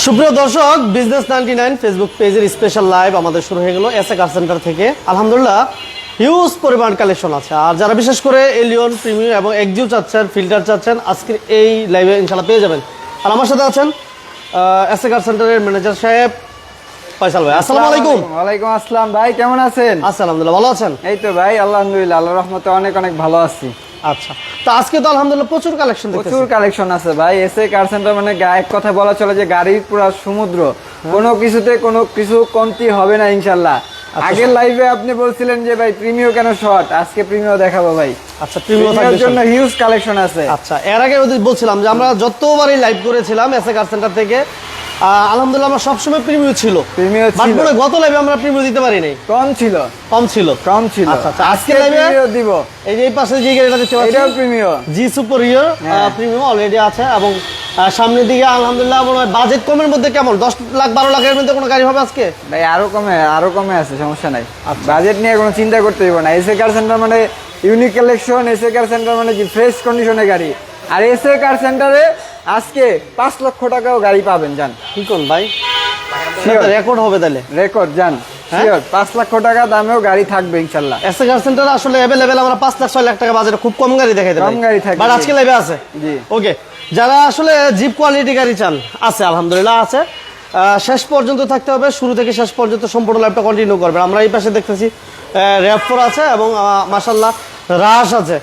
সুপ্রিয় দর্শক business ninety nine Facebook পেজের স্পেশাল লাইভ আমাদের শুরু হয়ে গেল এস এ কার সেন্টার থেকে। আলহামদুলিল্লাহ হিউজ পরিমাণ কালেকশন আছে। আর যারা বিশেষ করে এলিয়ন প্রিমিয়াম এবং এক্সিউ চাচ্ছেন ফিল্টার চাচ্ছেন আজকের এই লাইভে ইনশাল্লাহ পেয়ে যাবেন। আর আমার সাথে আছেন এস এ কার সেন্টারের ম্যানেজার সাহেব ফয়সাল ভাই। আসসালামু আলাইকুম। ওয়ালাইকুম আসসালাম। ভাই কেমন আছেন? আলহামদুলিল্লাহ ভালো আছেন? এই তো ভাই আলহামদুলিল্লাহ আল্লাহ রহমতে অনেক অনেক ভালো আছি। আচ্ছা। তো আজকে তো আলহামদুলিল্লাহ প্রচুর কালেকশন প্রচুর কালেকশন আছে ভাই। কার সেন্টার মানে কথা বলা চলে যে গাড়ির পুরো সমুদ্র। হ্যাঁ। কোনো কিছুতে কোনো কিছু কমতি হবে না ইনশাল্লাহ। আচ্ছা, আগের লাইভে আপনি বলছিলেন যে ভাই প্রিমিও কেন শর্ট আজকে প্রিমিও দেখাবো ভাই। আচ্ছা প্রিমিওর জন্য হিউজ কালেকশন আছে। আচ্ছা এর আগে বলছিলাম যে আমরা যতবারই লাইভ করেছিলাম এস এ কার সেন্টার থেকে আলহামদুলিল্লাহ আমরা সবসময় প্রিমিয়াম ছিল। প্রিমিও বাট ছিল। মনে গত লাইভে আমরা প্রিমিয়াম দিতে পারি নাই। কম ছিল। কম ছিল। কম ছিল। আচ্ছা, আচ্ছা, আজকে live দিব। এই যে এই পাশে যে গাড়িটা দেখতে পাচ্ছি এটাও প্রিমিও। জি সুপার ইয়ার হ্যাঁ। প্রিমিয়াম অলরেডি আছে এবং সামনের দিকে আলহামদুলিল্লাহ মনে বাজেট কমের মধ্যে কেমন? দশ লাখ বারো লাখের মধ্যে কোনো গাড়ি হবে আজকে? ভাই আরও কমে আরও কমে আছে সমস্যা নাই। আচ্ছা। বাজেট নিয়ে কোনো চিন্তা করতে হইব না। এসএ কার সেন্টার মানে unique collection SA car centre মানে কি? ফ্রেশ কন্ডিশনের গাড়ি। আর এসএ কার সেন্টারে আজকে পাঁচ লক্ষ টাকাও গাড়ি পাবেন জান। কি কোন ভাই? রেকর্ড হবে তাহলে। রেকর্ড জান। হ্যাঁ? পাঁচ লক্ষ টাকা দামেও গাড়ি থাকবে ইনশাল্লাহ। এস এ কার সেন্টার আসলে অ্যাভেলেবেল আমরা পাঁচ লাখ ছয় লাখ টাকা বাজারে খুব কম গাড়ি দেখাইতে কম গাড়ি থাকে, বাট আজকে লাইভে আছে। জি। ওকে যারা আসলে জিপ কোয়ালিটি গাড়ি চান আছে আলহামদুলিল্লাহ আছে। শেষ পর্যন্ত থাকতে হবে শুরু থেকে শেষ পর্যন্ত সম্পূর্ণ লাইভটা কন্টিনিউ করবেন আমরা এই পাশে দেখতেছি র্যাপ ফোর আছে এবং মাসাল্লাহ রাশ আছে।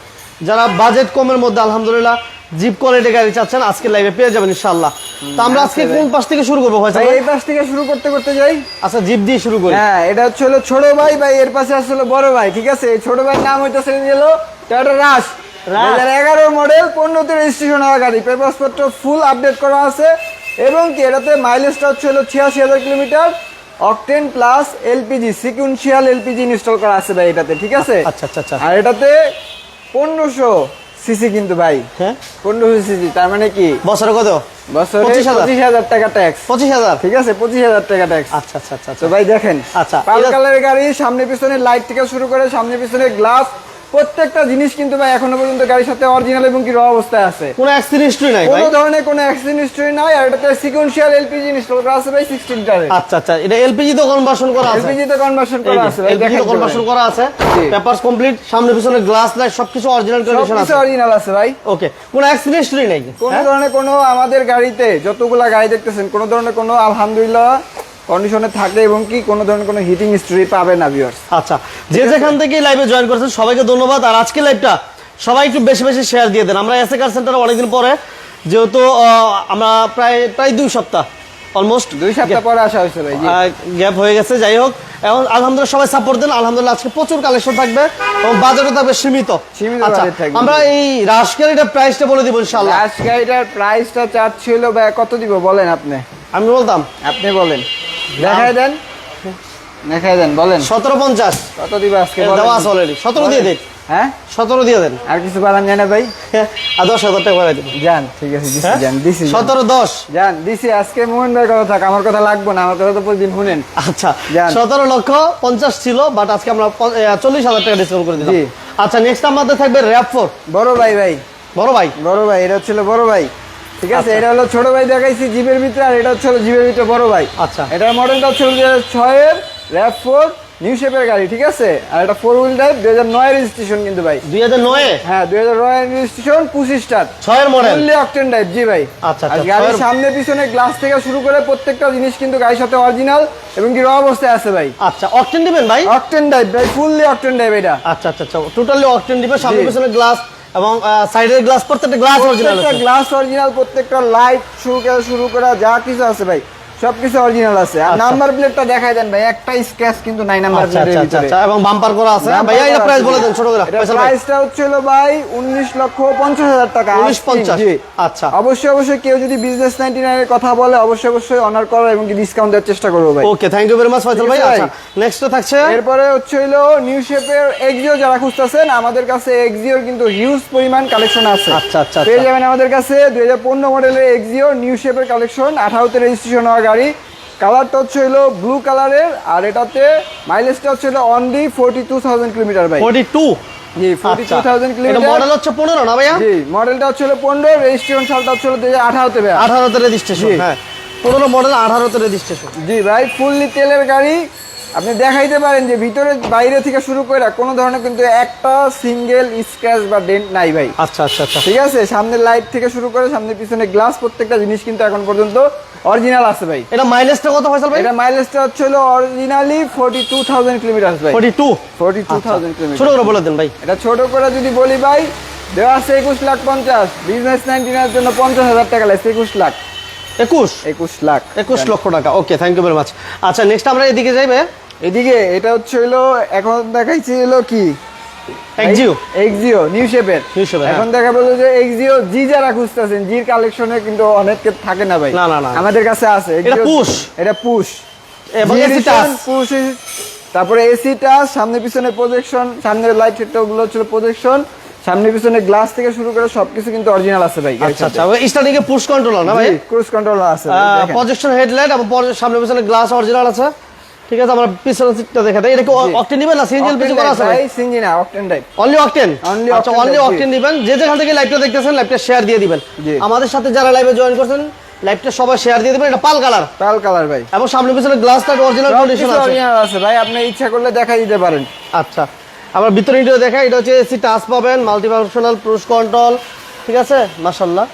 যারা বাজেট কমের মধ্যে আলহামদুলিল্লাহ জিপ কোয়ালিটি গাড়ি চাচ্ছেন আজকে লাইভে পেয়ে যাবেন ইনশাল্লাহ তো আমরা আজকে কোন পাশ থেকে শুরু করব ভাই? এই পাশ থেকে শুরু করতে করতে যাই। আচ্ছা জিপ দিয়ে শুরু করি। হ্যাঁ এটা হচ্ছে হলো ছোট ভাই ভাই এর পাশে আসলে বড় ভাই ঠিক আছে? এই ছোট ভাইয়ের নাম হইতেছে হলো টয়োটা রাশ রাশ। এগারো মডেল পনেরোতে রেজিস্ট্রেশন হওয়া গাড়ি। পেপারস পত্র ফুল আপডেট করা আছে। এবং কি এটাতে মাইলেজটা হচ্ছে হলো ছিয়াশি হাজার kilometre. Octane plus LPG sequential LPG install করা আছে ভাই এটাতে ঠিক আছে? আচ্ছা আচ্ছা আচ্ছা। আর এটাতে পনেরোশো সিসি কিন্তু ভাই। হ্যাঁ? পনেরোশো সিসি তার মানে কি? বছরে কত? বছরে পঁচিশ হাজার। টাকা ট্যাক্স পঁচিশ হাজার? ঠিক আছে পঁচিশ হাজার টাকা ট্যাক্স আচ্ছা আচ্ছা আচ্ছা তো ভাই দেখেন আচ্ছা, পাল কালারের গাড়ি সামনে পিছনে লাইট থেকে শুরু করে সামনে পিছনে গ্লাস প্রত্যেকটা জিনিস কিন্তু ভাই এখনও পর্যন্ত গাড়ির সাথে অরিজিনাল এবং কি র অবস্থায় আছে। কোনো অ্যাক্সিডেন্ট হিস্ট্রি নাই ভাই? কোনো ধরনের কোনো অ্যাক্সিডেন্ট হিস্টরি নাই আর এটাতে সিকুয়েন্সিয়াল এলপিজি ইনস্টল করা আছে ভাই 16 টারে আচ্ছা আচ্ছা এটা এলপিজি তো কনভার্সন করা আছে। এলপিজি তে কনভার্সন করা আছে ভাই দেখেন কনভার্সন করা আছে পেপারস কমপ্লিট সামনে পিছনে গ্লাস লাইট সবকিছু অরিজিনাল কন্ডিশন আছে। সবকিছু অরিজিনাল আছে ভাই। ওকে কোনো অ্যাক্সিডেন্ট হিস্ট্রি নাই কোনো হ্যাঁ? ধরনের কোনো আমাদের গাড়িতে যতগুলা গাড়ি দেখতেছেন কোনো ধরনের কোনো আলহামদুলিল্লাহ কন্ডিশনে থাকে এবং কি কোনো ধরনের কোনো হিটিং হিস্ট্রি পাবে না ভিউয়ার্স আচ্ছা যে যেখান থেকে লাইভে জয়েন করেছেন সবাইকে ধন্যবাদ। আর আজকে লাইভটা সবাই একটু বেশি বেশি শেয়ার দিয়ে দেন। আমরা এসএ কার সেন্টারে অনেকদিন পরে যেহেতু আমরা প্রায় প্রায় দুই সপ্তাহ অলমোস্ট দুই সপ্তাহ পরে আসা হয়েছে ভাই জি। গ্যাপ হয়ে গেছে যাই হোক। এখন আলহামদুলিল্লাহ সবাই সাপোর্ট দেন। আলহামদুলিল্লাহ আজকে প্রচুর কালেকশন থাকবে এবং বাজারও থাকবে সীমিত। সীমিত আচ্ছা থাকবে। আমরা এই রাশকারিটার প্রাইসটা বলে দিব ইনশাআল্লাহ। লাস্ট গাড়িটার প্রাইসটা চার্জ ছিল ভাই কত দিব বলেন আপনি? আমি বলতাম আপনি বলেন। দেখাই দেন। দেখাই দেন বলেন। সতেরো পঞ্চাশ। কত দিবে আজকে দেওয়া আছে অলরেডি সতেরো দিয়ে দেন। হ্যাঁ? সতেরো দিয়ে দেন। আর কিছু বাড়ান যায় না ভাই। আর দশ হাজার টাকা করে দেবেন যান ঠিক আছে দিছি? যান দিছি সতেরো দশ। যান দিছি আজকে মোহন ভাই কথা থাক আমার কথা লাগবে না আমার কথা তো প্রতিদিন শুনেন। আচ্ছা। সতেরো লক্ষ পঞ্চাশ ছিল বাট আজকে আমরা চল্লিশ হাজার টাকা ডিসকাউন্ট করে জি। আচ্ছা নেক্সট আমাদের থাকবে র্যাপ ফোর বড় ভাই ভাই। বড় ভাই। বড় ভাই এটা ছিল বড় ভাই। ঠিক আছে আচ্ছা। এটা হলো ছোট ভাই দেখাইছি জিপের ভিতরে আর এটা হচ্ছে জিপের ভিতরে বড় ভাই। আচ্ছা। এটার মডেলটা হচ্ছে দুই হাজার ছয়ের র্যাপ ফোর নিউ শেপের গাড়ি ঠিক আছে? আর এটা ফোর হুইল ড্রাইভ দুই হাজার নয় রেজিস্ট্রেশন কিন্তু ভাই। দুই হাজার নয়? হ্যাঁ দুই হাজার নয় রেজিস্ট্রেশন পঁচিশ স্টার ছয়ের মডেল ফুললি অকটেন ড্রাইভ জি ভাই। আচ্ছা, আর আচ্ছা, গাড়ির সামনে পিছনে গ্লাস থেকে শুরু করে প্রত্যেকটা জিনিস কিন্তু গাড়ির সাথে অরিজিনাল এবং কি র অবস্থায় আছে ভাই। আচ্ছা অকটেন দিবেন ভাই? অকটেন ড্রাইভ ভাই ফুললি অকটেন ড্রাইভ এটা। আচ্ছা আচ্ছা আচ্ছা টোটালি অকটেন দিবে সামনে পিছনে গ্লাস এবং সাইডের গ্লাস প্রত্যেকটা গ্লাস অরিজিনাল প্রত্যেকটা গ্লাস অরিজিনাল প্রত্যেকটা লাইট শুরু করে শুরু করা যা কিছু আছে ভাই। সবকিছু অরিজিনাল আছে আর আচ্ছা। নাম্বার প্লেটটা দেখাই দেন ভাই একটা স্ক্র্যাচ কিন্তু নাই নাম্বার আচ্ছা প্লেটের আচ্ছা আচ্ছা ভিতরে আচ্ছা এবং বাম্পার করা আছে ভাইয়া এটা প্রাইস বলে দেন ছোট করে প্রাইসটা হচ্ছে হলো ভাই উনিশ লক্ষ পঞ্চাশ হাজার টাকা 19 পঞ্চাশ। জি। আচ্ছা। অবশ্যই অবশ্যই কেউ যদি বিজনেস নাইনটি নাইনের কথা বলে অবশ্যই অবশ্যই অনার করার এবং ডিসকাউন্ট দেওয়ার চেষ্টা করব ভাই okay thank you very much Faisal ভাই আচ্ছা। নেক্সট থাকছে এরপরে হচ্ছে নিউ শেপের এক্সিও যারা খুঁজতেছেন আমাদের কাছে এক্সিওর কিন্তু হিউজ পরিমাণ কালেকশন আছে আচ্ছা, আচ্ছা, পেয়ে আচ্ছা। যাবেন আমাদের কাছে দুই হাজার পনেরো মডেলের এক্সিও নিউ শেপের কালেকশন আঠারোতে রেজিস্ট্রেশন হওয়া গাড়ি। কালারটা হচ্ছে হলো ব্লু কালারের আর এটাতে মাইলেজটা হচ্ছে হলো only forty two thousand kilometre ভাই ফোর্টি টু জি ফোর্টি টু আচ্ছা থাউজেন্ড এটা কিলোমিটার মডেল হচ্ছে পনেরো না ভাইয়া? জি মডেলটা হচ্ছে হলো পনেরো রেজিস্ট্রেশন সালটা হচ্ছে হলো দুই হাজার আঠারোতে ভাই আঠারোতে রেজিস্ট্রেশন হ্যাঁ। পনেরো মডেল আঠারোতে রেজিস্ট্রেশন জি ভাই ফুললি তেলের গাড়ি। আপনি দেখাইতে পারেন যে ভিতরে বাইরে থেকে শুরু করে কোনো ধরনের কিন্তু একটা সিঙ্গেল স্ক্র্যাচ বা ডেন্ট নাই ভাই। আচ্ছা আচ্ছা আচ্ছা। ঠিক আছে? সামনে লাইট থেকে শুরু করে সামনের পিছনে গ্লাস প্রত্যেকটা জিনিস কিন্তু এখন পর্যন্ত অরিজিনাল আছে ভাই। এটা মাইলেজটা কত ফয়সাল ভাই? এটা মাইলেজটা হচ্ছে হলো originally forty two thousand kilometre ভাই। Forty two forty two thousand kilometre ছোট করে বলে দেন ভাই। এটা ছোট করে যদি বলি ভাই দেওয়া আছে একুশ লাখ পঞ্চাশ। বিজনেস নাইনটিনের জন্য পঞ্চাশ হাজার টাকা লাগছে একুশ লাখ। একুশ? একুশ লাখ। একুশ লক্ষ টাকা। Okay thank you very much আচ্ছা নেক্সট আমরা এদিকে যাইবে এদিকে এটা হচ্ছে হলো এখন দেখাইছি হলো কি? এক্সিও এক্সিও নিউ শেপের হ্যাঁ। এখন দেখা বলছে যে এক্সিও জি যারা খুঁজতেছেন জির কালেকশনে কিন্তু অনেকে থাকে না ভাই। না, না, না। আমাদের কাছে আছে। এটা push। এটা পুশ এবং AC touch। পুশ তারপরে এসি টাচ সামনে পিছনে প্রজেকশন সামনের লাইটগুলো হচ্ছে প্রজেকশন সামনে পিছনে গ্লাস থেকে শুরু করে সবকিছু কিন্তু অরিজিনাল আছে ভাই আচ্ছা আচ্ছা স্টার্টিং এ পুশ কন্ট্রোলার না ভাই? ক্রুজ কন্ট্রোল আছে প্রজেকশন হেডলাইট এবং সামনে পিছনে গ্লাস অরিজিনাল আছে। ঠিক আছে আমরা পিছনের সিটটা দেখা দেয় এটা কি অকটেন নিবেন না? সিঙ্গেল পিছু করা আছে? ভাই সিঞ্জি না, octane type। Only octane Only আচ্ছা অনলি। অকটেন নিবেন যে যেখান থেকে লাইভটা দেখতেছেন লাইভটা শেয়ার দিয়ে দিবেন। আমাদের সাথে যারা লাইভে জয়েন করছেন লাইভটা সবাই শেয়ার দিয়ে দিবেন। এটা পাল কালার পাল কালার ভাই। এবং সামনে পিছনে গ্লাসটা অরিজিনাল কন্ডিশন আছে। original আছে ভাই। আপনি ইচ্ছা করলে দেখাই দিতে পারেন। আচ্ছা। আমরা ভিতরে ইন্টিও দেখাই এটা হচ্ছে এসি টাচ পাবেন মাল্টিফাংশনাল পুশ কন্ট্রোল ঠিক আছে? মাশাল্লাহ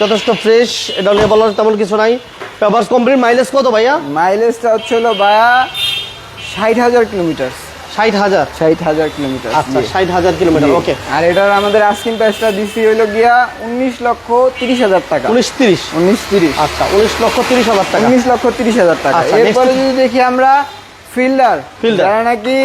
যথেষ্ট ফ্রেশ এটা নিয়ে বলার তেমন কিছু নাই। পেপারস কমপ্লিট মাইলেজ কত ভাইয়া? মাইলেজটা হচ্ছে হলো ভাইয়া ষাট হাজার কিলোমিটার। ষাট হাজার? ষাট হাজার কিলোমিটার আচ্ছা ষাট হাজার কিলোমিটার ওকে। আর এটার আমাদের আস্কিং প্রাইসটা দিছি হইল গিয়া উনিশ লক্ষ তিরিশ হাজার টাকা। উনিশ তিরিশ? উনিশ তিরিশ। আচ্ছা উনিশ লক্ষ তিরিশ হাজার টাকা। উনিশ লক্ষ তিরিশ হাজার টাকা। আচ্ছা, এরপরে যদি দেখি আমরা ফিল্ডার Fielder। যারা নাকি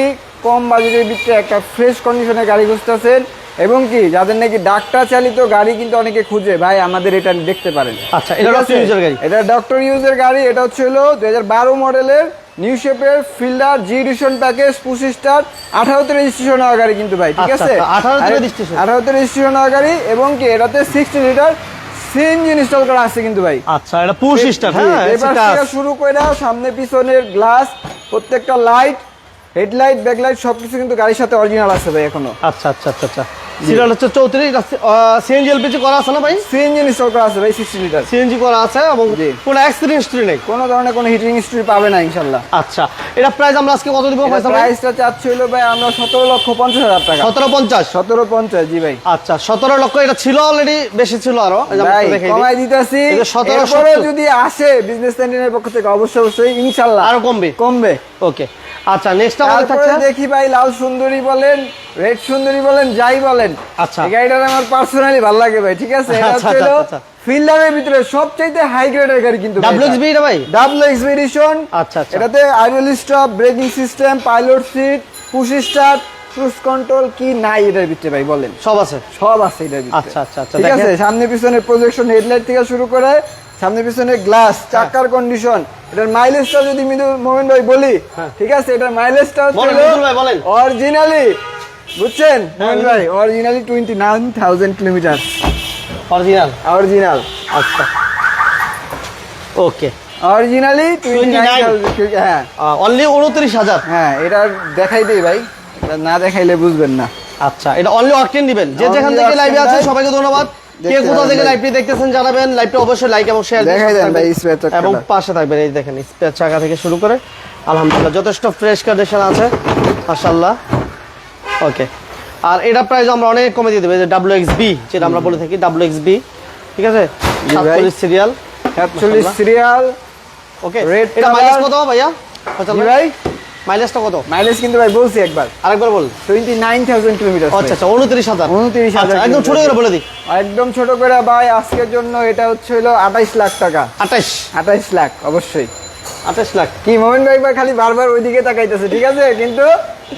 কম বাজেটের ভিতরে একটা ফ্রেশ কন্ডিশনে গাড়ি খুঁজতেছেন এবং কি যাদের নাকি ডাক্তার চালিত গাড়ি কিন্তু অনেকে খুঁজে ভাই আমাদের এটা দেখতে পারেন। আচ্ছা, এটা ঠিক doctor গাড়ি। এটা ডক্টর ইউজের গাড়ি এটা হচ্ছে হলো দুই হাজার বারো মডেলের নিউ শেপের ফিল্ডার জি এডিশন প্যাকেজ পঁচিশ স্টার আঠারোতে রেজিস্ট্রেশন হওয়া গাড়ি কিন্তু ভাই ঠিক আচ্ছা, আছে? আচ্ছা, 18 তে registration। আঠারোতে রেজিস্ট্রেশন হওয়া গাড়ি এবং কি এটাতে সিক্সটি লিটার সিএনজি ইনস্টল করা আছে কিন্তু ভাই। আচ্ছা এটা পুশ স্টার হ্যাঁ এবার থেকে শুরু করে সামনে পিছনের গ্লাস প্রত্যেকটা লাইট হেডলাইট ব্যাকলাইট সবকিছু কিন্তু গাড়ির সাথে অরিজিনাল আছে ভাই এখনও। আচ্ছা আচ্ছা আচ্ছা আচ্ছা। সিরিয়াল হচ্ছে চৌত্রিশ সিএনজি এলপিজি করা আছে না ভাই? সিএনজি ইনস্টল করা আছে ভাই সিক্সটি লিটার সিএনজি করা আছে এবং। কোনো অ্যাক্সিডেন্ট হিস্ট্রি নেই? কোনো ধরনের কোনো হিটিং হিস্ট্রি পাবে না ইনশাল্লাহ। আচ্ছা এটা প্রাইস আমরা আজকে কত দিব প্রাইসটা চাচ্ছি হলো ভাই আমরা সতেরো লক্ষ পঞ্চাশ হাজার টাকা। সতেরো পঞ্চাশ? সতেরো পঞ্চাশ জি ভাই। আচ্ছা সতেরো লক্ষ এটা ছিল অলরেডি বেশি ছিল আরও। কমাই দিতেছি। এই যে 17 এরপরে 70 যদি আসে বিজনেস সেন্টারের পক্ষ থেকে অবশ্যই অবশ্যই ইনশাল্লাহ। আরও কমবে? কমবে। ওকে আচ্ছা নেক্সট আমাদের থাকছে দেখি ভাই লাল সুন্দরী বলেন রেড সুন্দরী বলেন যাই বলেন। আচ্ছা। এই গাড়িটা আমার পার্সোনালি ভালো লাগে ভাই ঠিক আছে? এটা আচ্ছা, আচ্ছা, আচ্ছা। ফিল্ডারের ভিতরে সবচাইতে হাই গ্রেডের গাড়ি কিন্তু এটা। ভাই? ডাবল এক্সপেডিশন আচ্ছা, আচ্ছা। এটাতে idle stop braking system pilot seat push start cruise control কি নাই এটার ভিতরে ভাই বলেন। সব আছে? সব আছে এটার ভিতরে। আচ্ছা, আচ্ছা, আচ্ছা, ঠিক আছে? সামনে পিছনে প্রজেকশন হেডলাইট থেকে শুরু করে সামনে পিছনে গ্লাস চাকার কন্ডিশন এটার মাইলেজটা যদি মোমেন ভাই বলি হ্যাঁ। ঠিক আছে? এটার মাইলেজটা অরিজিনালি বুঝছেন? মোমেন ভাই originally twenty nine thousand kilometre original original আচ্ছা ওকে অরিজিনালি টোয়েন্টি নাইন 29 হ্যাঁ। অনলি উনত্রিশ হাজার? হ্যাঁ এটা দেখাই দেই ভাই। না দেখাইলে বুঝবেন না। আচ্ছা এটা অনলি অকটেন দিবেন। যে যেখান থেকে লাইভে আছে সবাইকে ধন্যবাদ। কে কোথা থেকে লাইভটি দেখতেছেন জানাবেন। লাইভটা অবশ্যই লাইক এবং শেয়ার দেখাই দেন ভাই, চাকা এবং পাশে থাকবেন এই দেখেন স্পেয়ার চাকা থেকে শুরু করে। আলহামদুলিল্লাহ যথেষ্ট ফ্রেশ কন্ডিশন আছে মাশাআল্লাহ। ওকে আর এটা প্রাইস আমরা অনেক কমে দিয়ে দেবো যে ডাব্লিউ এক্স বি যেটা আমরা বলে থাকি ডাব্লিউ এক্স বি ঠিক আছে। সাতচল্লিশ সিরিয়াল সাতচল্লিশ সিরিয়াল ওকে এটা। মাইলেজ কত ভাইয়া? ভাই। মাইলেজটা কত? মাইলেজ কিন্তু ভাই বলছি একবার। আরেকবার বল টোয়েন্টি নাইন থাউজেন্ড কিলোমিটার আচ্ছা আচ্ছা উনত্রিশ হাজার। 29,000 আচ্ছা, একদম ছোট করে বলে দিই। একদম ছোট করে ভাই আজকের জন্য এটা হচ্ছে হলো আঠাইশ লাখ টাকা। আঠাশ আঠাইশ লাখ অবশ্যই। আঠাশ লাখ। কি মোমেন ভাই একবার খালি বারবার ওইদিকে তাকাইতেছে ঠিক আছে? কিন্তু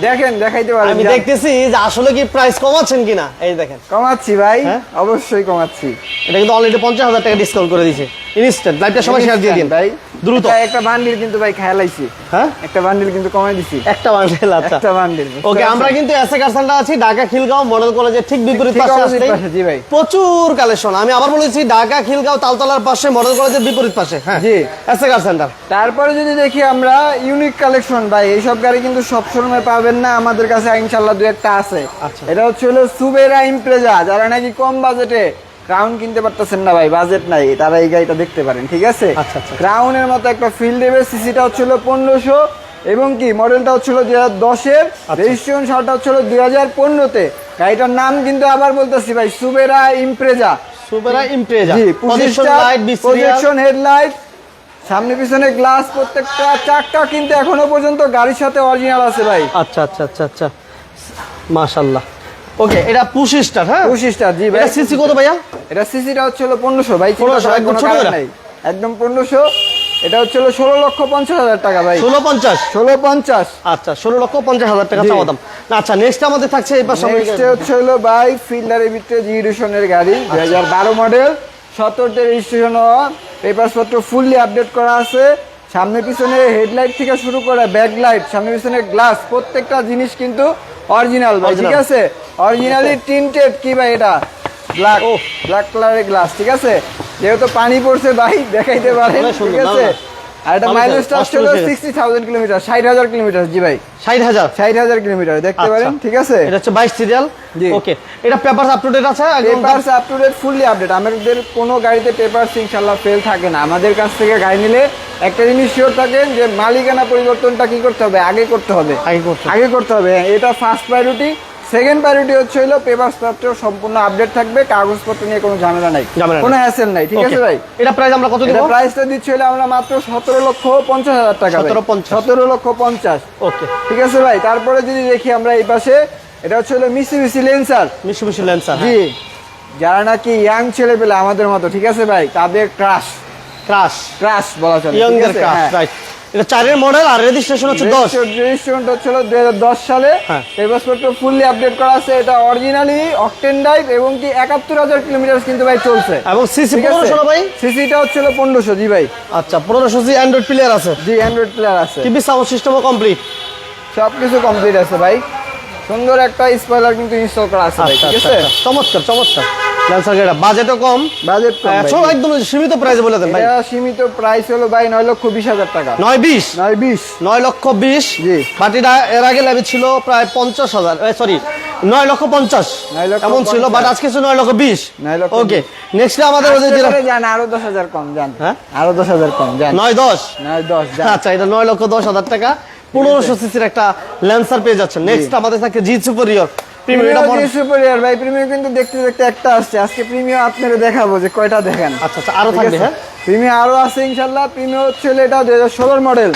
দেখেন দেখাইতে পারেন আমি। দেখতেছি যে আসলে কি প্রাইস কমাচ্ছেন কিনা? এই দেখেন। কমাচ্ছি ভাই হ্যাঁ? অবশ্যই কমাচ্ছি। এটা কিন্তু অলরেডি পঞ্চাশ হাজার টাকা ডিসকাউন্ট করে দিয়েছে। ইনস্ট্যান্ট লাইভটা সবাই শেয়ার দিয়ে দিন। ভাই। দ্রুত। একটা- বান্ডিল কিন্তু ভাই খেয়ালাইছি হ্যাঁ? একটা বান্ডিল কিন্তু কমাই দিছি। একটা বান্ডেল আচ্ছা। একটা বান্ডিল ওকে আমরা কিন্তু এসএ আছি ঢাকা খিলগাঁও মডেল কলেজের ঠিক বিপরীত পাশে জি ভাই। প্রচুর কালেকশন আমি আবার বলেছি ঢাকা খিলগাঁও তালতলার পাশে মডেল কলেজের বিপরীত পাশে হ্যাঁ? জি। এসএ কারসেন্টার তারপরে যদি দেখি আমরা ইউনিক কালেকশন ভাই এইসব গাড়ি কিন্তু সব সময় পাবেন না আমাদের কাছে ইনশাল্লাহ দু একটা আছে। আচ্ছা। এটা হচ্ছে হলো সুবেরা ইমপ্রেজা যারা নাকি কম বাজেটে ক্রাউন কিনতে পারতেছেন না ভাই বাজেট নাই তারা এই গাড়িটা দেখতে পারেন ঠিক আছে? আচ্ছা, আচ্ছা। ক্রাউনের মতো একটা ফিল দেবে সিসিটা হচ্ছিল পনেরোশো এবং কি মডেলটা হচ্ছিল দুই হাজার দশের আচ্ছা। রেজিস্ট্রেশন সালটা হচ্ছিল দুই হাজার পনেরোতে। গাড়িটার নাম কিন্তু আবার বলতেছি ভাই Subaru Impreza Subaru Impreza G projection headlight সামনে পিছনে গ্লাস প্রত্যেকটা চাকা কিন্তু এখনও পর্যন্ত গাড়ির সাথে অরিজিনাল আছে ভাই। আচ্ছা আচ্ছা আচ্ছা আচ্ছা। মাশাআল্লাহ ওকে এটা পুশ স্টার হ্যাঁ? পঁচিশটা জি ভাই। সিসি কত ভাইয়া? এটা সিসিটা হচ্ছিল পনেরোশো ভাই 1500, একদম ছোট। নাই। একদম পনেরোশো এটা হচ্ছিল ষোলো লক্ষ পঞ্চাশ হাজার টাকা ভাই। ষোলো পঞ্চাশ? ষোলো পঞ্চাশ। আচ্ছা ষোলো লক্ষ পঞ্চাশ হাজার টাকা জি। চাওয়া দাম। না, আচ্ছা নেক্সট আমাদের থাকছে পাশে নেক্সট হচ্ছে হলো ভাই ফিল্ডারের ভিতরে জিডিশনের গাড়ি আচ্ছা। দুই হাজার বারো মডেল সতেরোতে রেজিস্ট্রেশন হওয়া পেপারস ফুললি আপডেট করা আছে। সামনে পিছনে হেডলাইট থেকে শুরু করে ব্যাক লাইট সামনে পিছনে গ্লাস প্রত্যেকটা জিনিস কিন্তু অরিজিনাল ভাই ঠিক আছে? অরিজিনালি টিন্টেড কি ভাই এটা? ব্ল্যাক ও ব্ল্যাক কালারের গ্লাস ঠিক আছে? যেহেতু পানি পড়ছে ভাই দেখাইতে পারেন ঠিক আছে। আর এটা মাইলেজটা আছে, হচ্ছে অষ্টআশি। কিলোমিটার ষাট হাজার কিলোমিটার জি ভাই ষাট হাজার? ষাট কিলোমিটার দেখতে আচ্ছা। পারেন ঠিক আছে? এটা হচ্ছে বাইশ সিরিয়াল জি। ওকে এটা পেপার আপ টু ডেট আছে? Papers up to date fully update আমাদের কোনো গাড়িতে পেপারস ইনশাল্লাহ ফেল থাকে না। আমাদের কাছ থেকে গাড়ি নিলে একটা জিনিস শিওর থাকেন যে মালিকানা পরিবর্তনটা কি করতে হবে? আগে করতে হবে। আগে করতে হবে। এটা ফার্স্ট প্রায়োরিটি সেকেন্ড প্রায়োরিটি হচ্ছে হলো পেপারস পত্র সম্পূর্ণ আপডেট থাকবে কাগজপত্র নিয়ে কোনো ঝামেলা নাই। কোনো হ্যাসেল নাই ঠিক আছে ভাই? এটা প্রাইস আমরা কত দিব? প্রাইসটা দিচ্ছি হলো আমরা মাত্র সতেরো লক্ষ পঞ্চাশ হাজার টাকা 17,50,000 সতেরো লক্ষ পঞ্চাশ। ওকে ঠিক আছে ভাই? তারপরে যদি দেখি আমরা এই পাশে এটা হচ্ছে হলো মিসি মিসি লেন্সার মিশু লেন্সার জি। যারা নাকি ইয়াং ছেলে পেলে আমাদের মতো ঠিক আছে ভাই? তাদের ক্রাশ ক্রাশ ক্রাশ বলা চলে ইয়ং ঠিক দের আছে? ক্রাশ। রাইট এটা চারের মডেল আর রেজিস্ট্রেশন হচ্ছে দশ। রেজিস্ট্রেশনটা ছিল দুই হাজার দশ সালে। হ্যাঁ। ফুললি আপডেট করা আছে। এটা অরিজিনালি অকটেন ড্রাইভ এবং কি একাত্তর হাজার কিলোমিটার কিন্তু ভাই চলছে। এবং সিসি পনেরোশো না ভাই? সিসিটা হচ্ছিল পনেরোশো জি ভাই। আচ্ছা পনেরোশো জি অ্যান্ড্রয়েড প্লেয়ার আছে। জি অ্যান্ড্রয়েড প্লেয়ার আছে। টিভি সাউন্ড সিস্টেমও কমপ্লিট সব কিছু কমপ্লিট আছে ভাই। সুন্দর একটা স্পয়লার কিন্তু ইনস্টল করা আছে আচ্ছা ঠিক আচ্ছা আছে? আচ্ছা। চমৎকার চমৎকার। ল্যান্সার গাড়িটা বাজেটও কম। বাজেট কম একদম সীমিত প্রাইসে বলে দেন ভাই। সীমিত প্রাইস হলো ভাই নয় লক্ষ বিশ হাজার টাকা। নয় বিশ? নয় বিশ। নয় লক্ষ বিশ? জি। বাটিটা এর আগে লেভেল ছিল প্রায় পঞ্চাশ হাজার সরি নয় লক্ষ পঞ্চাশ। এমন ছিল বাট। আজকে ছিল নয় লক্ষ বিশ। ওকে নেক্সট আমাদের যান আরও দশ হাজার কম যান। হ্যাঁ? আরও দশ হাজার কম যান। নয় দশ? নয় দশ আচ্ছা এটা নয় লক্ষ দশ হাজার টাকা। পনেরোশো সিসির একটা ল্যান্সার পেয়ে যাচ্ছে নেক্সট আমাদের থাকে জি সুপারিয়র প্রিমিয়াম প্রিমিয়াম ভাই প্রিমিয়াম কিন্তু দেখতে দেখতে একটা আসছে। আজকে প্রিমিয়াম আপনারা দেখাবো যে কয়টা দেখেন। আচ্ছা আচ্ছা আরও থাকবে হ্যাঁ? প্রিমিয়াম আরও আছে ইনশাল্লাহ প্রিমিয়াম হচ্ছে এটা দুই হাজার ষোলোর মডেল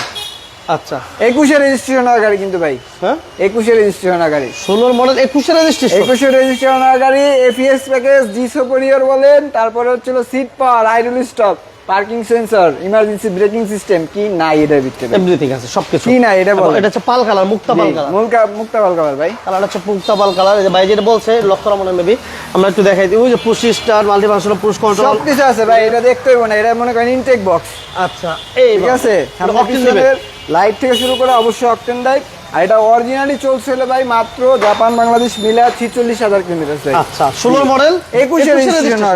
আচ্ছা। একুশে রেজিস্ট্রেশন গাড়ি কিন্তু ভাই। হ্যাঁ? একুশে রেজিস্ট্রেশন গাড়ি। ষোলোর মডেল একুশে রেজিস্ট্রেশন একুশে রেজিস্ট্রেশন হওয়া গাড়ি এফিএস প্যাকেজ জি সুপারিয়র বলেন তারপরে হচ্ছিল seat power idle stop parking sensor emergency braking system কি নাই এটার ভিতরে? এভরিথিং আছে সবকিছু। কি নাই এটা এটা হচ্ছে পাল কালার মুক্তা পাল কালার। মুলকা মুক্তা কালার ভাই। কালার হচ্ছে মুক্তা পাল কালার। এই যে ভাই যেটা বলছে লক্ষ্য মনে মেবি আমরা একটু দেখাই দিই। ওই যে push star multi functional push control সব কিছু আছে ভাই এটা দেখতে হইব না এটা মনে করেন ইনটেক বক্স আচ্ছা এই ঠিক আছে? সামনে লাইট থেকে শুরু করে অবশ্যই অকটেন ড্রাইভ আর এটা অরিজিনালি চলছিল ভাই মাত্র জাপান বাংলাদেশ মিলা ছিচল্লিশ হাজার কিলোমিটার আচ্ছা মডেল একুশে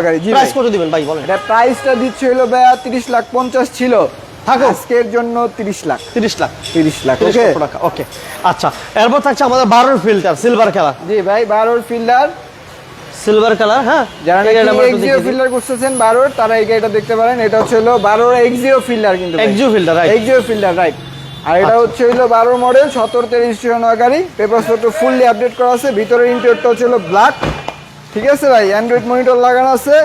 গাড়ি, প্রাইস ভাই। কত দিবেন ভাই বলেন। এটা প্রাইসটা দিচ্ছে হলো ভাই তিরিশ লাখ পঞ্চাশ ছিল। আজকের জন্য লাখ। তিরিশ লাখ। তিরিশ লাখ ওকে টাকা ওকে আচ্ছা এরপর থাকছে আমাদের ফিল্টার সিলভার কালার জি ভাই সিলভার কালার হ্যাঁ? যারা এক্সিও করতেছেন তারা এই গাড়িটা দেখতে পারেন। এটা হচ্ছে হলো বারোর এক্সিও ফিল্ডার কিন্তু এক্সিও ফিল্ডার রাইট আর এটা আচ্ছা। হচ্ছে হলো বারো মডেল সতেরোতে রেজিস্ট্রেশন হওয়া গাড়ি। পেপার পত্র ফুললি আপডেট করা আছে। ভিতরের ইন্টেরিয়রটা হচ্ছে হলো ব্ল্যাক ঠিক আছে ভাই? অ্যান্ড্রয়েড মনিটর লাগানো আছে।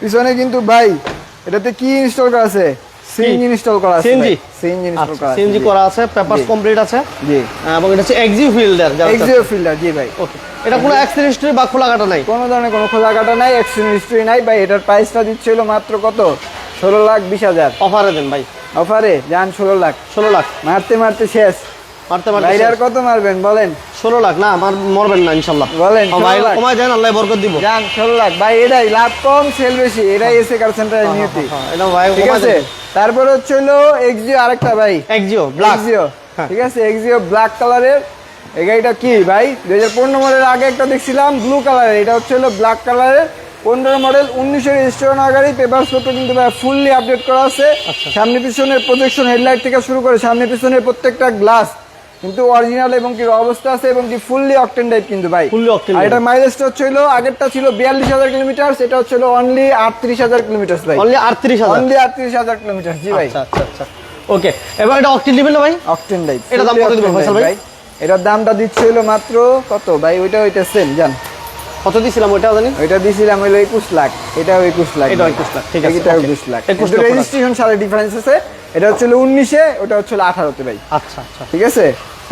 পিছনে কিন্তু ভাই এটাতে কি ইনস্টল করা আছে? সিএনজি ইনস্টল করা আছে সিএনজি সিএনজি ইনস্টল করা আছে। সিএনজি করা আছে পেপারস কমপ্লিট আছে। জি। এবং এটা হচ্ছে এক্সিও ফিল্ডার এক্সিও ফিল্ডার জি ভাই। ওকে এটা কোনো অ্যাক্সিডেন্ট হিস্ট্রি বা খোলা কাটা নাই? কোনো ধরনের কোনো খোলা কাটা নাই অ্যাক্সিডেন্ট হিস্ট্রি নাই। ভাই এটার প্রাইসটা দিচ্ছিল মাত্র কত? ষোলো লাখ বিশ হাজার। অফারে দেন ভাই। অফারে যান ষোলো লাখ। ষোলো লাখ। মারতে মারতে শেষ। মারতে মারতে কত মারবেন বলেন? ষোলো লাখ না আমার মরবেন না ইনশাল্লাহ। বলেন, ও ভাই 16 লাখ। কমায় দেন আল্লাহ বরকত দিব। যান ষোলো লাখ। ভাই এটাই লাভ কম সেল বেশি। এটাই এসে কার নিয়তি। হ্যাঁ, এটা ভাই ঠিক আছে? তারপরে হচ্ছে হলো এক্সিও আরেকটা ভাই। এক্সিও ব্ল্যাক এক্সিও হ্যাঁ। ঠিক আছে? এক্সিও ব্ল্যাক কালারের এই গাড়িটা কি ভাই? দুই হাজার পনেরো মডেলের আগে একটা দেখছিলাম ব্লু কালারের এটা হচ্ছে হলো ব্ল্যাক কালারের পনেরো মডেল উনিশের রেজিস্ট্রেশন গাড়ি পেপার পত্র কিন্তু ফুললি আপডেট করা আছে। আচ্ছা। সামনে পিছনের প্রজেকশন হেডলাইট থেকে শুরু করে সামনে পিছনের প্রত্যেকটা গ্লাস কিন্তু অরিজিনাল এবং কি অবস্থা আছে এবং কি ফুললি অকটেন টাইপ কিন্তু ভাই। আর এটা মাইলেজটা হচ্ছে হলো আগেরটা ছিল বিয়াল্লিশ হাজার কিলোমিটার সেটা হচ্ছে হলো অনলি আটত্রিশ হাজার কিলোমিটার ভাই। অনলি আটত্রিশ হাজার। অনলি আটত্রিশ হাজার কিলোমিটার জি ভাই। আচ্ছা আচ্ছা আচ্ছা। ওকে এবার এটা অকটেন নেবেন না ভাই? অকটেন টাইপ এটার দাম কত দিবেন ফয়সাল ভাই? এটার দামটা দিচ্ছে হলো মাত্র কত? ভাই ওইটা ওইটা সেম জান। কত দিয়েছিলাম ওইটা জানি? ওইটা দিছিলাম হলো লাখ। এটাও লাখ এটাও 21 লাখ, ঠিক আছে, লাখ। 21 কিন্তু রেজিস্ট্রেশন ডিফারেন্স আছে। এটা হচ্ছে ওটা হচ্ছে ভাই। আচ্ছা আচ্ছা। ঠিক আছে?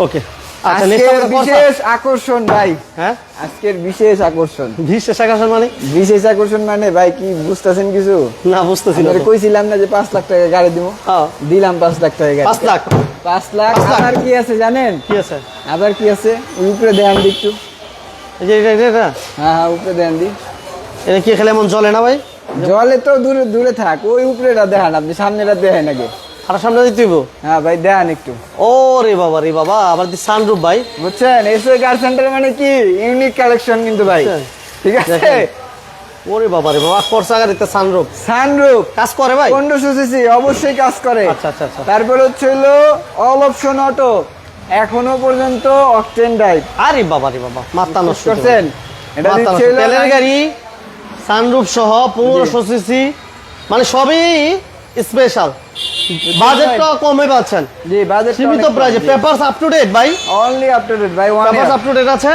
ওকে। আচ্ছা নেক্সট বিশেষ বিশেষ আকর্ষণ ভাই। হ্যাঁ? আজকের বিশেষ আকর্ষণ। বিশেষ মানে? বিশেষ আকর্ষণ মানে ভাই কি বুঝতেছেন কিছু? না বুঝতেছি না কইছিলাম না যে পাঁচ লাখ টাকা গাড়ি দিব। দিলাম পাঁচ লাখ টাকা গাড়ি। লাখ। পাঁচ লাখ। আবার কি আছে জানেন? কি আছে? আবার কি আছে? উপরে একটু। এই যে এটা এটা এটা হ্যাঁ হ্যাঁ উপরে দেন দি। এটা কি খেলে এমন না ভাই? জলে তো দূরে দূরে থাক ওই উপরেটা দেখান আপনি সামনেটা দেখেন আগে। আর সামনে দিতে হইব? হ্যাঁ ভাই দেখান একটু। ও রে বাবা রে বাবা আবার দি সানরূপ ভাই। বুঝছেন এসও কার সেন্টার মানে কি? ইউনিক কালেকশন কিন্তু ভাই। ঠিক আছে? ওরে বাবা রে বাবা সানরূপ সানরুফ। কাজ করে ভাই? সিসি অবশ্যই কাজ করে। আচ্ছা আচ্ছা আচ্ছা। তারপর হচ্ছে হলো অল অপশন অটো। এখনও পর্যন্ত অকটেন ড্রাইভ। আরে বাবা রে বাবা মাথা নষ্ট করছেন এটা দিচ্ছে তেলের গাড়ি সানরূপ সহ পনেরোশো সিসি মানে সবই স্পেশাল বাজেটটা কমে পাচ্ছেন। জি বাজেট সীমিত প্রাইসে পেপারস আপ টু ডেট ভাই। অনলি আপ টু ডেট ভাই পেপারস আপ টু ডেট আছে।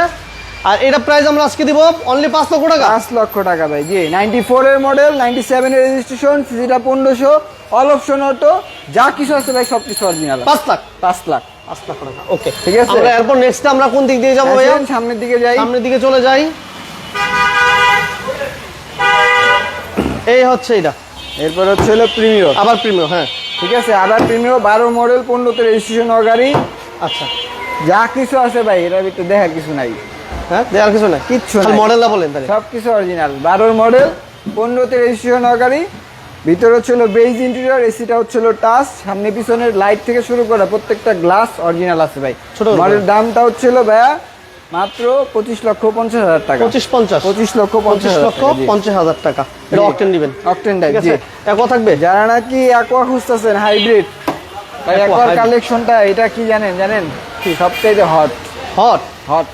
আর এটা প্রাইস আমরা আজকে দিব অনলি পাঁচ লক্ষ টাকা। পাঁচ লক্ষ টাকা ভাই জি। নাইনটি ফোর এর মডেল নাইনটি সেভেন এর রেজিস্ট্রেশন সিসিটা পনেরোশো। অল অপশন অটো যা কিছু আছে ভাই সব কিছু অরিজিনাল পাঁচ লাখ। পাঁচ লাখ। ওকে ঠিক আছে। আমরা এরপর নেক্সট আমরা কোন দিক দিয়ে যাব ভাইয়া? সামনের দিকে যাই। সামনের দিকে চলে যাই। এই হচ্ছে এটা। এরপর হচ্ছে হলো প্রিমিয়র আবার প্রিমিয়াম হ্যাঁ। ঠিক আছে আবার প্রিমিয়র বারো মডেল পনেরোতে রেজিস্ট্রেশন গাড়ি। আচ্ছা। যা কিছু আছে ভাই এটার ভিতরে দেখার কিছু নাই। হ্যাঁ দেওয়ার কিছু নাই? কিচ্ছু। মডেলটা বলেন তাহলে। সব কিছু অরিজিনাল বারোর মডেল পনেরোতে রেজিস্ট্রেশন গাড়ি ভিতরে হচ্ছিল বেজ ইন্টেরিয়র এসিটা হচ্ছিল টাচ সামনে পিছনের লাইট থেকে শুরু করা প্রত্যেকটা গ্লাস অরিজিনাল আছে ভাই। ছোট মডেল দামটা হচ্ছিল ভাইয়া মাত্র পঁচিশ লক্ষ পঞ্চাশ হাজার টাকা। পঁচিশ পঞ্চাশ। পঁচিশ লক্ষ পঞ্চাশ লক্ষ পঞ্চাশ হাজার টাকা। এটা অকটেন দিবেন। অকটেন টাইপ জি। একো থাকবে? যারা নাকি অ্যাকোয়া খুঁজতেছেন হাইব্রিড ভাই Aqua কালেকশনটা এটা কি জানেন জানেন? কি সবচাইতে হট হট হট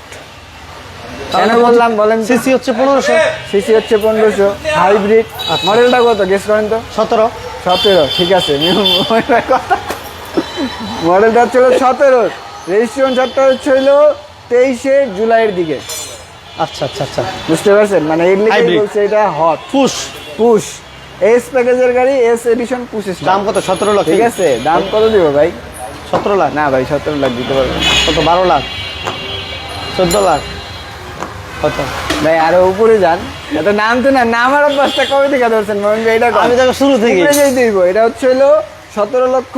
কেন বললাম বলেন সিসি হচ্ছে পনেরোশো সিসি হচ্ছে পনেরোশো হাইব্রিড। মডেলটা কত? গেস করেন তো। সতেরো। সতেরো ঠিক আছে। মডেলটা হচ্ছিল সতেরো। রেজিস্ট্রেশন চারটা হচ্ছিল তেইশে জুলাইয়ের দিকে। আচ্ছা আচ্ছা আচ্ছা। বুঝতে পারছেন? মানে লিগে বলছে এটা হট পুশ পুশ এস প্যাকেজের গাড়ি এস এডিশন পুশ দাম কত? সতেরো লাখ। ঠিক আছে? দাম কত দিব ভাই? সতেরো লাখ। না ভাই সতেরো লাখ দিতে পারব। কত? বারো লাখ। চোদ্দ লাখ। কত? ভাই আরও উপরে যান। এত নাম তো না অভ্যাসটা কবে থেকে ধরছেন? মোহন ভাই এটা আমি শুরু থেকে যেই দিব এটা হচ্ছে হলো সতেরো লক্ষ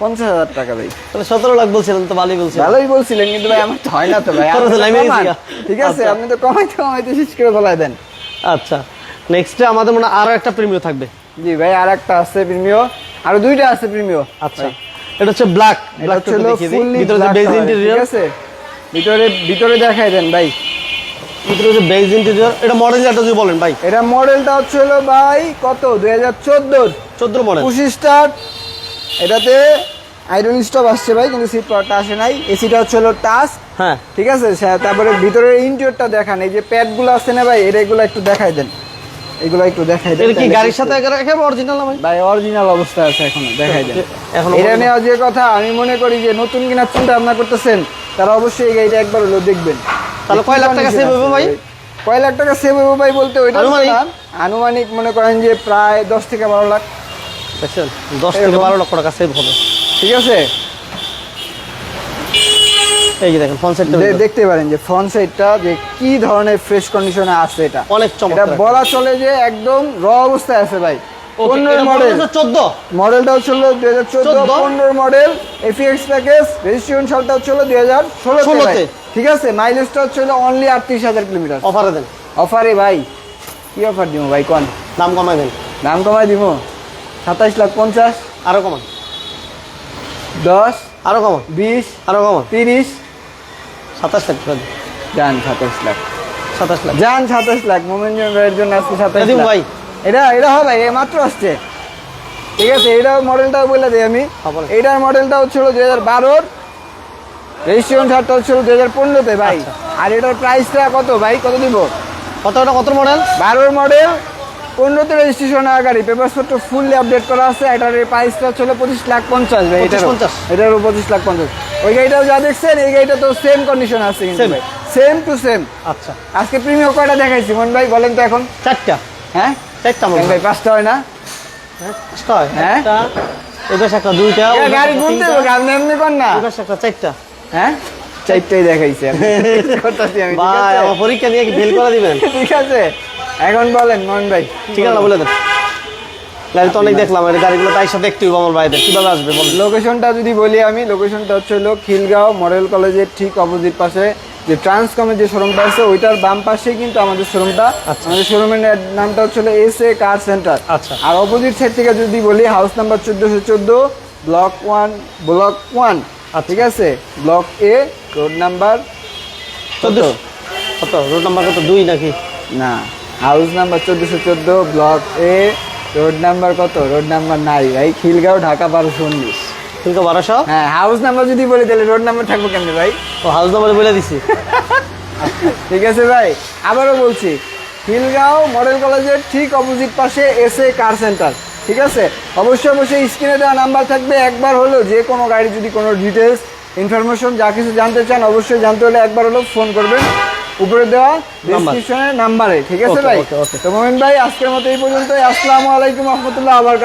পঞ্চাশ হাজার টাকা ভাই। তাহলে সতেরো লাখ বলছিলেন তো ভালোই বলছিলেন। ভালোই বলছিলেন কিন্তু ভাই আমার তো হয় না তো ভাই। ঠিক আছে আচ্ছা। আপনি তো কমাইতে কমাইতে শেষ করে ফেলাই দেন। আচ্ছা। নেক্সটে আমাদের মনে হয় আরও একটা প্রিমিয়াম থাকবে। জি ভাই আর একটা আছে প্রিমিও। আর দুইটা আছে প্রিমিও। আচ্ছা। এটা হচ্ছে ব্ল্যাক ব্ল্যাক হচ্ছে হলো ভিতরে বেজ ইন্টেরিয়র আছে? ভিতরে ভিতরে দেখাই দেন ভাই। ভিতরে বেজ ইন্টেরিয়র এটা মডেল যদি বলেন ভাই। এটা মডেলটা হচ্ছে হলো ভাই কত? দুই হাজার চোদ্দোর। চোদ্দ মডেল পুশি স্টার্ট এটাতে আইরন স্টপ আসছে ভাই কিন্তু সিট পাওয়ারটা আসে নাই। এসিটা হচ্ছে হলো টাচ হ্যাঁ। ঠিক আছে? তারপরে ভিতরের ইন্টেরিয়রটা দেখান। এই যে প্যাডগুলো আছে না ভাই এটা এগুলো একটু দেখাই দেন। এগুলো একটু দেখাই দেন। কি গাড়ির সাথে একেবারে অরিজিনাল ভাই? ভাই অরিজিনাল অবস্থা আছে এখনও। দেখাই দেন। এখনও এটা। নেওয়া যে কথা আমি মনে করি যে নতুন কিনা চিন্তা ভাবনা করতেছেন তারা অবশ্যই এই গাড়িটা একবার হলো দেখবেন। তাহলে কয় লাখ টাকা save হবে ভাই? কয় লাখ টাকা সেভ হবে ভাই বলতে ওইটা আনুমানিক? মনে করেন যে প্রায় দশ থেকে বারো লাখ। দেখছেন? দশ থেকে বারো লক্ষ টাকা সেভ হবে। ঠিক আছে? এই যে দেখেন ফোন সেটটা দেখতে পারেন যে ফ্রন্ট সাইডটা যে কি ধরনের ফ্রেশ কন্ডিশনে আছে এটা। অনেক এটা বলা চলে যে একদম র অবস্থায় আছে ভাই। পনেরো মডেল চোদ্দ। মডেলটা হচ্ছিল দুই হাজার চোদ্দ 14 পনেরো মডেল এফিএক্স প্যাকেজ রেজিস্ট্রেশন সালটা হাজার ষোলোতে 16 ঠিক আছে? মাইলেজটা হচ্ছিল অনলি আটত্রিশ হাজার কিলোমিটার অফারে দেন। অফারে ভাই। কি অফার দিব ভাই কোন? দাম কমাই দেন। দাম কমাই দিব সাতাইশ লাখ পঞ্চাশ। আরও কমান। দশ। আরও কমান। বিশ। আরও কমান। তিরিশ। সাতাশ লাখ টাকা সাতাইশ লাখ। সাতাশ লাখ। যান সাতাশ লাখ। মোমেন ভাইয়ের জন্য আজকে সাতাশ দিন লাখ। ভাই। এটা এটা হবে এই মাত্র আসছে। ঠিক আছে এটা মডেলটাও বলে দিই আমি। এইটার মডেলটা হচ্ছিল দুই হাজার বারোর। রেজিস্ট্রেশন ছাড়টা হচ্ছিল দু হাজার পনেরোতে ভাই। আচ্ছা। আর এটার প্রাইসটা কত ভাই? কত দিব? কত কত মডেল বারোর মডেল পনেরোতে রেজিস্ট্রেশন হওয়া গাড়ি। পেপারসপত্র ফুললি আপডেট করা আছে। এটার প্রাইসটা ছিল পঁচিশ লাখ পঞ্চাশ ভাই 25 এটারও। পঞ্চাশ? এটারও পঁচিশ লাখ পঞ্চাশ। ওই গাড়িটাও যা দেখছেন এই গাড়িটা তো সেম কন্ডিশন আছে কিন্তু ভাই। সেম টু সেম আচ্ছা। আজকে প্রিমিয়াম কয়টা দেখাইছি? মন ভাই বলেন তো এখন। চারটা। হ্যাঁ? চারটা পাঁচটা হয় না? পাঁচটা হয়। হ্যাঁ? একটা একটা দুইটা গাড়ি গুনতে হবে আপনি এমনি কর না একটা চারটা। হ্যাঁ? চারটাই দেখাইছি ভাই আমার পরীক্ষা নিয়ে কি ফেল করে দিবেন? ঠিক আছে। এখন বলেন মন ভাই। ঠিক আছে বলে দেন। গাড়ি তো অনেক দেখলাম গাড়িগুলো তাই সাথে দেখতে হইব আমার ভাইদের। কীভাবে আসবে লোকেশনটা যদি বলি আমি লোকেশনটা হচ্ছে হলো খিলগাঁও মডেল কলেজের ঠিক অপোজিট পাশে। যে ট্রান্সকমের যে শোরুমটা আছে ওইটার বাম পাশেই কিন্তু আমাদের শোরুমটা। আচ্ছা। আমাদের শোরুমের নামটা হচ্ছে এস এ কার সেন্টার আচ্ছা। আর অপোজিট সাইড থেকে যদি বলি হাউস নাম্বার চোদ্দোশো চোদ্দ ব্লক ওয়ান ব্লক ওয়ান। ঠিক আছে? ব্লক এ রোড নাম্বার চোদ্দ কত? রোড নাম্বার কত? দুই নাকি? না হাউস নাম্বার চোদ্দোশো চোদ্দ ব্লক এ রোড নাম্বার কত? রোড নাম্বার নাই ভাই খিলগাঁও ঢাকা বারোশো উনিশ। কিন্তু বারোশো? হ্যাঁ হাউস নাম্বার যদি বলি তাহলে রোড নাম্বার থাকব কেমনে ভাই? ও হাউস নাম্বার বলে দিছি। ঠিক আছে ভাই আবারও বলছি খিলগাঁও মডেল কলেজের ঠিক অপোজিট পাশে এসে কার সেন্টার ঠিক আছে? অবশ্যই অবশ্যই স্ক্রিনে দেওয়া নাম্বার থাকবে একবার হলো যে কোনো গাড়ি যদি কোনো ডিটেলস ইনফরমেশন যা কিছু জানতে চান অবশ্যই জানতে হলে একবার হলো ফোন করবেন। উপরে দেওয়া ডিসক্রিপশনে নাম্বারে ঠিক আছে ভাই. তো মোমিন ভাই আজকের মতো এই পর্যন্তই। আসসালামু আলাইকুম রহমতুল্লাহ আবার